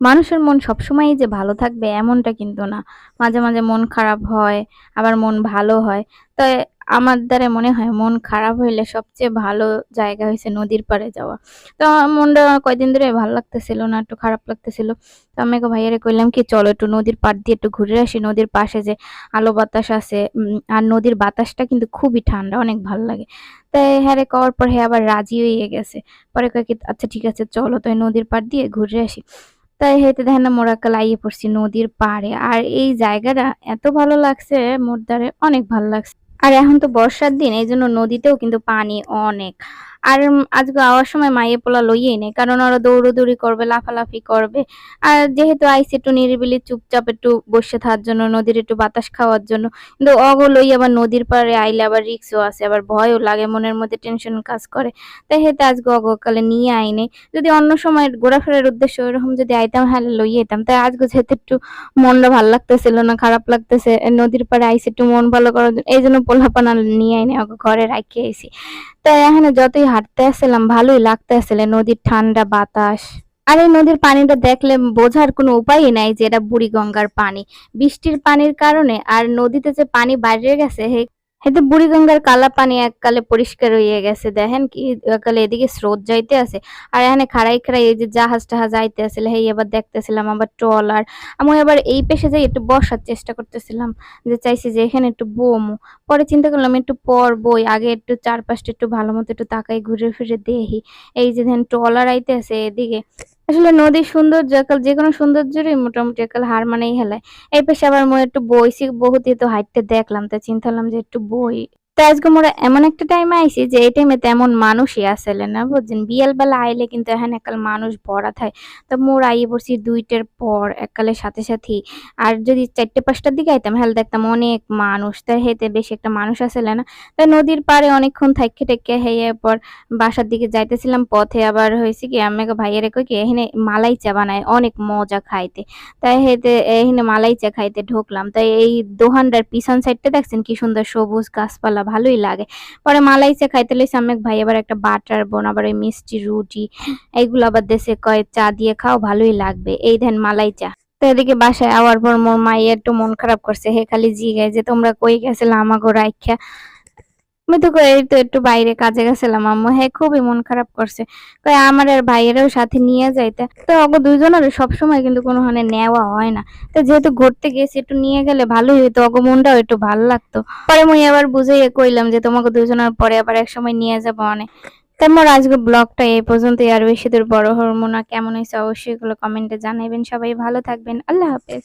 মানুষের মন সবসময়ই যে ভালো থাকবে এমনটা কিন্তু না। মাঝে, মাঝে মন খারাপ হয়, আবার মন ভালো হয়। তো আমার দ্বারা মনে হয় মন খারাপ হইলে সবচেয়ে ভালো জায়গা হয়েছে নদীর পাড়ে যাওয়া। তো মনটা কয়দিন ধরে ভালো লাগতেছিল না, একটু খারাপ লাগতেছিল। তো আমি ভাইয়ারে কইলাম কি চলো একটু নদীর পাড় দিয়ে একটু ঘুরে আসি। নদীর পাশে যে আলো বাতাস আছে আর নদীর বাতাসটা কিন্তু খুবই ঠান্ডা, অনেক ভালো লাগে। তো হ্যারে কওয়ার পর হ্যাঁ আবার রাজি হয়ে গেছে। পরে কয় কি আচ্ছা ঠিক আছে চলো তো নদীর পাড় দিয়ে ঘুরে আসি। তাই হেঁটে দেখেন না মোরা লাইয়ে পড়ছি নদীর পাড়ে। আর এই জায়গাটা এত ভালো লাগছে মোরদারে অনেক ভালো লাগছে। আর এখন তো বর্ষার দিন এই জন্য নদীতেও কিন্তু পানি অনেক। আর আজকে আওয়ার সময় মাইয়া পোলা লইয়াই নেই কারণ ওরা দৌড়াদৌড়ি করবে, লাফালাফি করবে। আর যেহেতু আইসি একটু নিরিবিলি চুপচাপ একটু বসে থাকার জন্য, নদীর একটু বাতাস খাওয়ার জন্য। কিন্তু অগো লইয়া আবার নদীর পাড়ে আইলে আবার রিস্কও আছে, আবার ভয়ও লাগে, মনের মধ্যে টেনশন কাজ করে। তাই হেতে আজকে অগো একালে নিয়ে আই নাই। যদি অন্য সময় ঘোরাফেরার উদ্দেশ্য ওইরকম যদি আইতাম হ্যালে লইয়ে আইতাম। তাই আজকে যেহেতু একটু মনটা ভালো লাগতেছিল না, খারাপ লাগতেছে। নদীর পাড়ে আইছি একটু মন ভালো করার জন্য। এই জন্য আর নিয়ে আই নাই, ওকে ঘরে রাইখা আইছি। তো এখানে যতই হাঁটতে আসছিলাম, ভালোই লাগতে আসলে নদীর ঠান্ডা বাতাস। আর এই নদীর পানিটা দেখলে বোঝার কোনো উপায়ই নাই যে এটা বুড়িগঙ্গার পানি। বৃষ্টির পানির কারণে আর নদীতে যে পানি বাইরে গেছে হেতে বুড়িগঙ্গার কালা পানি এককালে পরিষ্কার হইয়া গেছে। দেখেন কি একালে এদিকে স্রোত যাইতে আছে। আর এখানে খাড়াই, খাড়াই এই যে জাহাজ-টাহাজ আইতে আছিল হেই আবার দেখতেছিলাম আবার ট্রলার। আমি আবার এই পাশে যাই একটু বসার চেষ্টা করতেছিলাম। যে চাইছি যে এখানে একটু বমু। পরে চিন্তা করলাম একটু পর বই। আগে একটু চারপাশটা একটু ভালো মতো একটু তাকাই ঘুরে ফিরে দেখি। এই যে দেখেন ট্রলার আইতেছে এদিকে। আসলে নদীর সৌন্দর্য একাল, যেকোনো সৌন্দর্যেরই মোটামুটি একাল হার মানেই হেলায়। এই পাশে আবার মই একটু বইছি বহুত তো হাঁটতে দেখলাম। তা চিন্তা করলাম যে একটু বই। তো আজকে মোরা এমন একটা টাইমে আইছি যে এই টাইমে তেমন মানুষই আসেলে না, বুঝছেন? বিয়াল বেলা আইলে কিন্তু এখানে একাল মানুষ ভরা থাকে। তো মোরা আইয়া পড়ছি ২ টার পর এককালে সাথে সাথেই। আর যদি ৪টা-৫ টার দিকে আইতাম হ্যালে দেখতাম অনেক মানুষ। তো হেতে বেশি একটা মানুষ আসেলে না। তো নদীর পাড়ে অনেকক্ষণ থাইক্কা টাইক্কা হেই এরপর বাসার দিকে যাইতেছিলাম। পথে আবার হয়েছে কি, আমি ভাইয়ের কই কি, এখানে মালাই চা বানায়, অনেক মজা খাইতে। তাই হেতে এখানে মালাই চা খাইতে ঢুকলাম। তাই এই দোকানটার পিছন সাইডটা দেখছেন কি সুন্দর সবুজ গাছপালা ভালোই লাগে। পরে মালাই চা খাইতে লইছি আমি ভাই আবার একটা বাটার বোন, আবার ওই মিষ্টি রুটি এইগুলো আবার দেশে কয়ে চা দিয়ে খাও ভালোই লাগবে। এই দেন মালাই চা। তো এদিকে বাসায় আওয়ার পর মোর মাইয়া একটু মন খারাপ করছে। হে খালি জিগায় যে তোমরা কই গেছিলাম আমাগো রাইখা? আমি তো কই তো একটু বাইরে কাজে গেছিলাম আম্মু। হ্যাঁ খুবই মন খারাপ করছে। কয় আমার আর ভাইয়েরাও সাথে নিয়ে যাইতে। তো ওগো দুইজনেরও সবসময় কিন্তু কোনো কোনোখানে নেওয়া হয় না। তো যেহেতু ঘুরতে গেছি, একটু নিয়ে গেলে ভালোই হইতো। ওগো মনটাও একটু ভালো লাগতো। পরে মুই আবার বুঝাইয়া কইলাম যে তোমাকে দুইজনের পরে আবার এক সময় নিয়ে যাব অনে। তো মোর আজকের ব্লগটা এই পর্যন্তই। আর বেশি দূর বড় হরমোনা কেমন হইছে অবশ্যই এগুলো কমেন্টে জানাইবেন। সবাই ভালো থাকবেন। আল্লাহ হাফেজ।